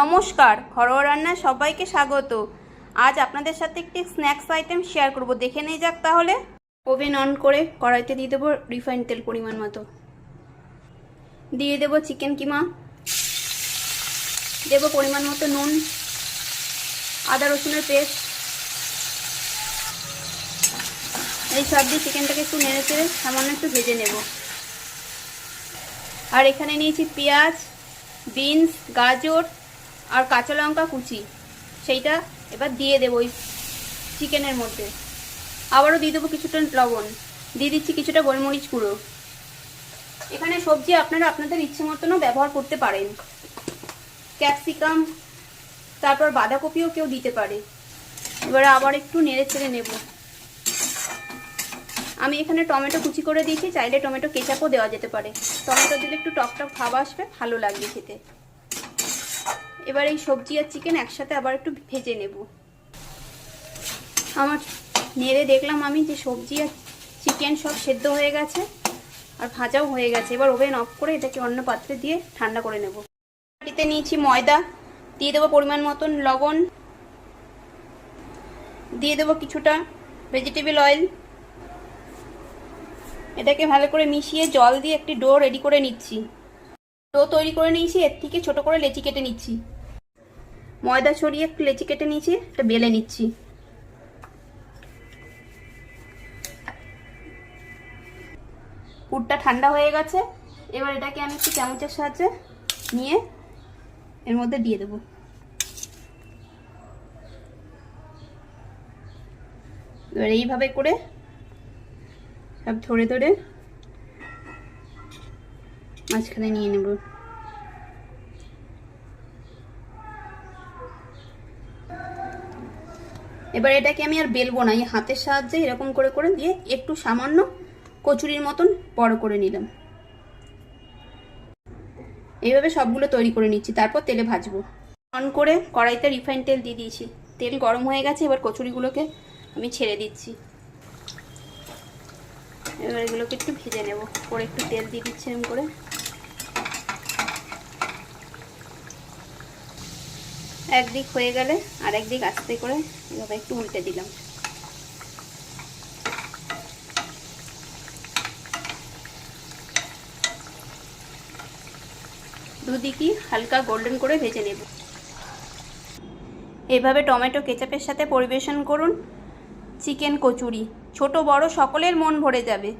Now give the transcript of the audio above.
নমস্কার, ঘরোয়া রান্না সবাইকে স্বাগত। আজ আপনাদের সাথে একটি স্ন্যাক্স আইটেম শেয়ার করব। দেখে নিয়ে যাক তাহলে। ওভেন অন করে কড়াইতে দিয়ে দেবো রিফাইন তেল পরিমাণ মতো। দিয়ে দেবো চিকেন কিমা। দেবো পরিমাণ মতো নুন, আদা রসুনের পেস্ট। এই সব দিয়ে চিকেনটাকে একটু নেড়ে চেড়ে সামান্য একটু ভেজে নেব। আর এখানে নিয়েছি পেঁয়াজ, বিনস, গাজর আর কাঁচা লঙ্কা কুচি, সেইটা এবার দিয়ে দেবো ওই চিকেনের মধ্যে। আবারও দিয়ে দেবো কিছুটা লবণ, দিয়ে দিচ্ছি কিছুটা গোলমরিচ গুঁড়ো। এখানে সবজি আপনারা আপনাদের ইচ্ছে মতনও ব্যবহার করতে পারেন। ক্যাপসিকাম, তারপর বাঁধাকপিও কেউ দিতে পারে। এবারে আবার একটু নেড়ে ছেড়ে নেব। আমি এখানে টমেটো কুচি করে দিয়েছি, চাইলে টমেটো কেচাপও দেওয়া যেতে পারে। টমেটো দিলে একটু টক টক আসবে, ভালো লাগবে খেতে। এবার এই সবজি আর চিকেন একসাথে আবার একটু ভেজে নেব। আমার নেড়ে দেখলাম আমি যে সবজি আর চিকেন সব সেদ্ধ হয়ে গেছে আর ভাজাও হয়ে গেছে। এবার ওভেন অফ করে এটাকে অন্য পাত্রে দিয়ে ঠান্ডা করে নেব। বাটিতে নিয়েছি ময়দা, দিয়ে দেবো পরিমাণ মতন লবণ, দিয়ে দেবো কিছুটা ভেজিটেবল অয়েল এটাকে ভালো করে মিশিয়ে জল দিয়ে একটি ডো রেডি করে নিচ্ছি। ডো তৈরি করে নিয়েছি, এর থেকে ছোট করে লেচি কেটে নিচ্ছি। ময়দা ছড়িয়ে একটু লেচি কেটে নিয়েছি এটা বেলে নিচ্ছি। পুরটা ঠান্ডা হয়ে গেছে, এবার এটাকে আমি একটু চামচের সাহায্যে নিয়ে এর মধ্যে দিয়ে দেবো। এবার এইভাবে করে সব ধরে ধরে মাঝখানে নিয়ে নেব। এবার এটাকে আমি আর বেলবো না, এই হাতের সাহায্যে এরকম করে করে দিয়ে একটু সামান্য কচুরির মতন বড় করে নিলাম। এইভাবে সবগুলো তৈরি করে নিচ্ছি, তারপর তেলে ভাজবো। অন করে কড়াইতে রিফাইন তেল দিয়ে দিয়েছি। তেল গরম হয়ে গেছে, এবার কচুরিগুলোকে আমি ছেড়ে দিচ্ছি। এবার এগুলোকে একটু ভেজে নেব পরে একটু তেল দিয়ে দিচ্ছি এরকম করে। একদিক হয়ে গেলে আর একদিক আস্তে করে এভাবে একটু উল্টে দিলাম। দুদিকই হালকা গোল্ডেন করে ভেজে নেব। এভাবে টমেটো কেচাপের সাথে পরিবেশন করুন। চিকেন কচুরি, ছোট বড় সকলের মন ভরে যাবে।